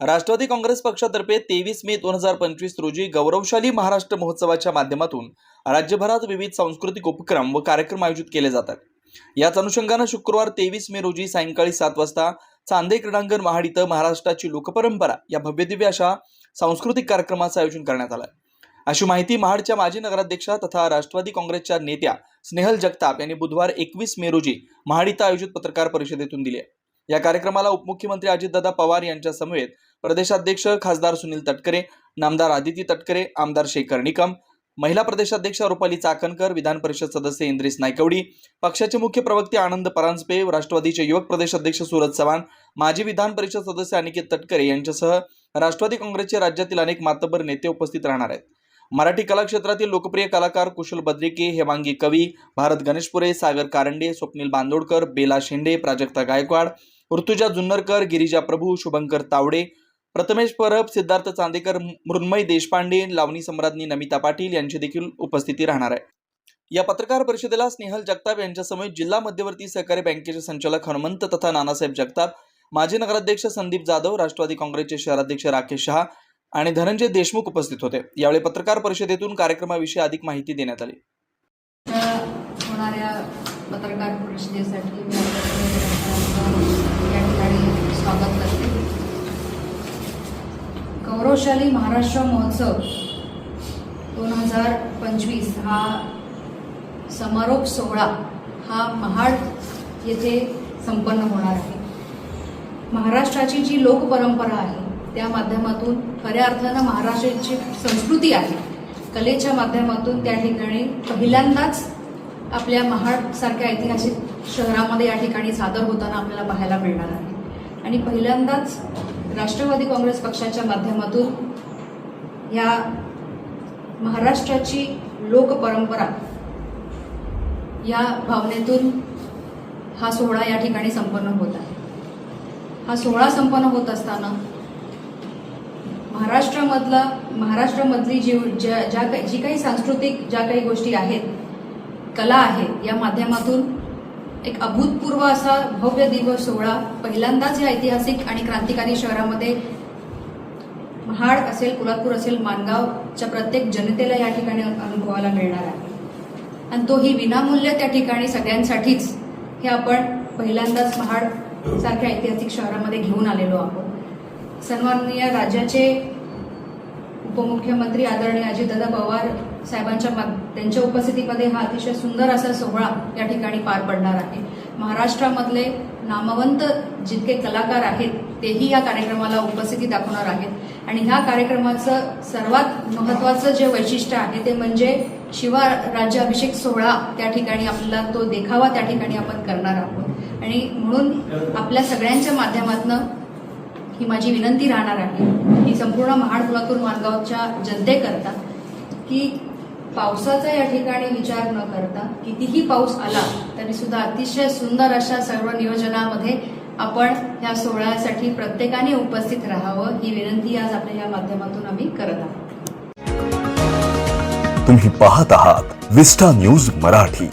राष्ट्रवादी काँग्रेस पक्षातर्फे तेवीस मे दोन हजार पंचवीस रोजी गौरवशाली महाराष्ट्र महोत्सवाच्या माध्यमातून राज्यभरात विविध सांस्कृतिक उपक्रम व कार्यक्रम आयोजित केले जातात. याच अनुषंगानं शुक्रवार तेवीस मे रोजी सायंकाळी सात वाजता चांदे क्रीडांगण महाड इथं महाराष्ट्राची लोकपरंपरा या भव्यदिव्य अशा सांस्कृतिक कार्यक्रमाचं आयोजन करण्यात आलं. अशी माहिती महाडच्या माजी नगराध्यक्षा तथा राष्ट्रवादी काँग्रेसच्या नेत्या स्नेहल जगताप यांनी बुधवार एकवीस मे रोजी महाड इथं आयोजित पत्रकार परिषदेतून दिली आहे. या कार्यक्रमाला उपमुख्यमंत्री अजितदादा पवार यांच्या समवेत प्रदेशाध्यक्ष खासदार सुनील तटकरे नामदार आदिती तटकरे आमदार शेखर निकम महिला प्रदेशाध्यक्ष रुपाली चाकणकर विधान परिषद सदस्य इंद्रिस नायकवडी पक्षाचे मुख्य प्रवक्ते आनंद परांजपे राष्ट्रवादीचे युवक प्रदेशाध्यक्ष सूरज चव्हाण माजी विधान परिषद सदस्य अनिकेत तटकरे यांच्यासह राष्ट्रवादी काँग्रेसचे राज्यातील अनेक मातबर नेते उपस्थित राहणार आहेत. मराठी कला क्षेत्रातील लोकप्रिय कलाकार कुशल बद्रिके हेमांगी कवी भारत गणेशपुरे सागर कारंडे स्वप्नील बांदोडकर बेला शेंडे प्राजक्ता गायकवाड ऋतुजा जुन्नरकर गिरिजा प्रभू शुभंकर तावडे प्रथमेश परब सिद्धार्थ चांदेकर मृण्मय देशपांडे लावणी सम्राज्ञी नमिता पाटील यांची देखील उपस्थिती राहणार आहे. या पत्रकार परिषदेला स्नेहल जगताप यांच्यासमोर जिल्हा मध्यवर्ती सहकारी बँकेचे संचालक हनुमंत तथा नानासाहेब जगताप माजी नगराध्यक्ष संदीप जाधव राष्ट्रवादी काँग्रेसचे शहराध्यक्ष राकेश शहा आणि धनंजय देशमुख उपस्थित होते. यावेळी पत्रकार परिषदेतून कार्यक्रमाविषयी अधिक माहिती देण्यात आली. होणाऱ्या पत्रकार परिषदेसाठी स्वागत करते. गौरवशाली महाराष्ट्र महोत्सव दोन हजार पंचवीस हा समारोप सोहळा हा महाड येथे संपन्न होणार आहे. महाराष्ट्राची जी लोकपरंपरा आहे त्या माध्यमातून खऱ्या अर्थानं महाराष्ट्राची संस्कृती आहे. कलेच्या माध्यमातून त्या ठिकाणी पहिल्यांदाच आपल्या महाडसारख्या ऐतिहासिक शहरामध्ये या ठिकाणी सादर होताना आपल्याला पाहायला मिळणार आहे. आणि पहिल्यांदाच राष्ट्रवादी काँग्रेस पक्षाच्या माध्यमातून या महाराष्ट्राची लोकपरंपरा या भावनेतून हा सोहळा या ठिकाणी संपन्न होत आहे. हा सोहळा संपन्न होत असताना महाराष्ट्रामधला महाराष्ट्रामधली जी ज्या ज्या काही जी काही सांस्कृतिक ज्या काही गोष्टी आहेत कला आहे या माध्यमातून एक अभूतपूर्व असा भव्य दिवस सोहळा पहिल्यांदाच या ऐतिहासिक आणि क्रांतिकारी शहरामध्ये महाड असेल कोल्हापूर असेल मानगावच्या प्रत्येक जनतेला या ठिकाणी अनुभवायला मिळणार आहे. आणि तोही विनामूल्य त्या ठिकाणी सगळ्यांसाठीच हे आपण पहिल्यांदाच महाड सारख्या ऐतिहासिक शहरामध्ये घेऊन आलेलो आहोत. सन्माननीय राज्याचे उपमुख्यमंत्री आदरणीय अजितदादा पवार साहेबांच्या मा- त्यांच्या उपस्थितीमध्ये हा अतिशय सुंदर असा सोहळा या ठिकाणी पार पडणार आहे. महाराष्ट्रामधले नामवंत जितके कलाकार आहेत तेही या कार्यक्रमाला उपस्थिती दाखवणार आहेत. आणि ह्या कार्यक्रमाचं सर्वात महत्त्वाचं जे वैशिष्ट्य आहे ते म्हणजे शिवा राज्याभिषेक सोहळा त्या ठिकाणी आपल्याला तो देखावा त्या ठिकाणी आपण करणार आहोत. आणि म्हणून आपल्या सगळ्यांच्या माध्यमातून ही माझी विनंती राहणार आहे. ही संपूर्ण महाड कोल्हापूर माणगावच्या जनतेकरता की पावसाचा या ठिकाणी विचार न करता कितीही पाऊस आला तरी सुद्धा अतिशय सुंदर अशा सर्व नियोजनामध्ये आपण या सोहळ्यासाठी प्रत्येकाने उपस्थित राहावं ही विनंती आज आपल्या या माध्यमातून आम्ही करत आहोत. तुम्ही पाहत आहात विस्टा न्यूज मराठी.